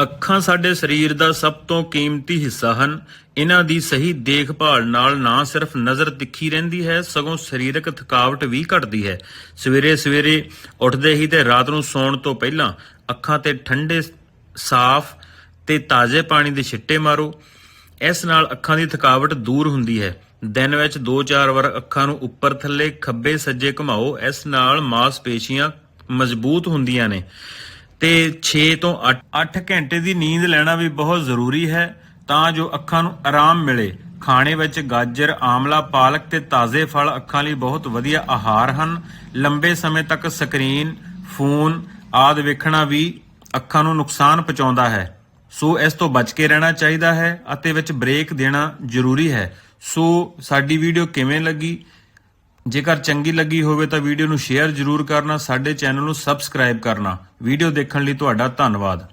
ਅੱਖਾਂ ਸਾਡੇ ਸਰੀਰ ਦਾ ਸਭ ਤੋਂ ਕੀਮਤੀ ਹਿੱਸਾ ਹਨ। ਇਹਨਾਂ ਦੀ ਸਹੀ ਦੇਖਭਾਲ ਨਾਲ ਨਾ ਸਿਰਫ ਨਜ਼ਰ ਤਿੱਖੀ ਰਹਿੰਦੀ ਹੈ, ਸਗੋਂ ਸਰੀਰਕ ਥਕਾਵਟ ਵੀ ਘਟਦੀ ਹੈ। ਸਵੇਰੇ ਸਵੇਰੇ ਉੱਠਦੇ ਹੀ ਤੇ ਰਾਤ ਨੂੰ ਸੌਣ ਤੋਂ ਪਹਿਲਾਂ ਅੱਖਾਂ ਤੇ ਠੰਡੇ ਸਾਫ਼ ਤੇ ਤਾਜ਼ੇ ਪਾਣੀ ਦੇ ਛਿੱਟੇ ਮਾਰੋ। ਇਸ ਨਾਲ ਅੱਖਾਂ ਦੀ ਥਕਾਵਟ ਦੂਰ ਹੁੰਦੀ ਹੈ। ਦਿਨ ਵਿੱਚ 2-4 ਵਾਰ ਅੱਖਾਂ ਨੂੰ ਉੱਪਰ ਥੱਲੇ ਖੱਬੇ ਸੱਜੇ ਘੁਮਾਓ। ਇਸ ਨਾਲ ਮਾਸਪੇਸ਼ੀਆਂ ਮਜ਼ਬੂਤ ਹੁੰਦੀਆਂ ਨੇ। ਤੇ 6 ਤੋਂ 8 ਘੰਟੇ ਦੀ ਨੀਂਦ ਲੈਣਾ ਵੀ ਬਹੁਤ ਜ਼ਰੂਰੀ ਹੈ ਤਾਂ ਜੋ ਅੱਖਾਂ ਨੂੰ ਆਰਾਮ ਮਿਲੇ। ਖਾਣੇ ਵਿੱਚ ਗਾਜਰ, ਆਮਲਾ, ਪਾਲਕ ਤੇ ਤਾਜ਼ੇ ਫਲ ਅੱਖਾਂ ਲਈ ਬਹੁਤ ਵਧੀਆ ਆਹਾਰ ਹਨ। ਲੰਬੇ ਸਮੇਂ ਤੱਕ ਸਕਰੀਨ, ਫੋਨ ਆਦਿ ਵੇਖਣਾ ਵੀ ਅੱਖਾਂ ਨੂੰ ਨੁਕਸਾਨ ਪਹੁੰਚਾਉਂਦਾ ਹੈ। ਸੋ ਇਸ ਤੋਂ ਬਚ ਕੇ ਰਹਿਣਾ ਚਾਹੀਦਾ ਹੈ ਅਤੇ ਵਿੱਚ ਬ੍ਰੇਕ ਦੇਣਾ ਜ਼ਰੂਰੀ ਹੈ। ਸੋ ਸਾਡੀ ਵੀਡੀਓ ਕਿਵੇਂ ਲੱਗੀ? ਜੇਕਰ ਚੰਗੀ ਲੱਗੀ ਹੋਵੇ ਤਾਂ ਵੀਡੀਓ ਨੂੰ ਸ਼ੇਅਰ ਜ਼ਰੂਰ ਕਰਨਾ, ਸਾਡੇ ਚੈਨਲ ਨੂੰ ਸਬਸਕ੍ਰਾਈਬ ਕਰਨਾ। ਵੀਡੀਓ ਦੇਖਣ ਲਈ ਤੁਹਾਡਾ ਧੰਨਵਾਦ।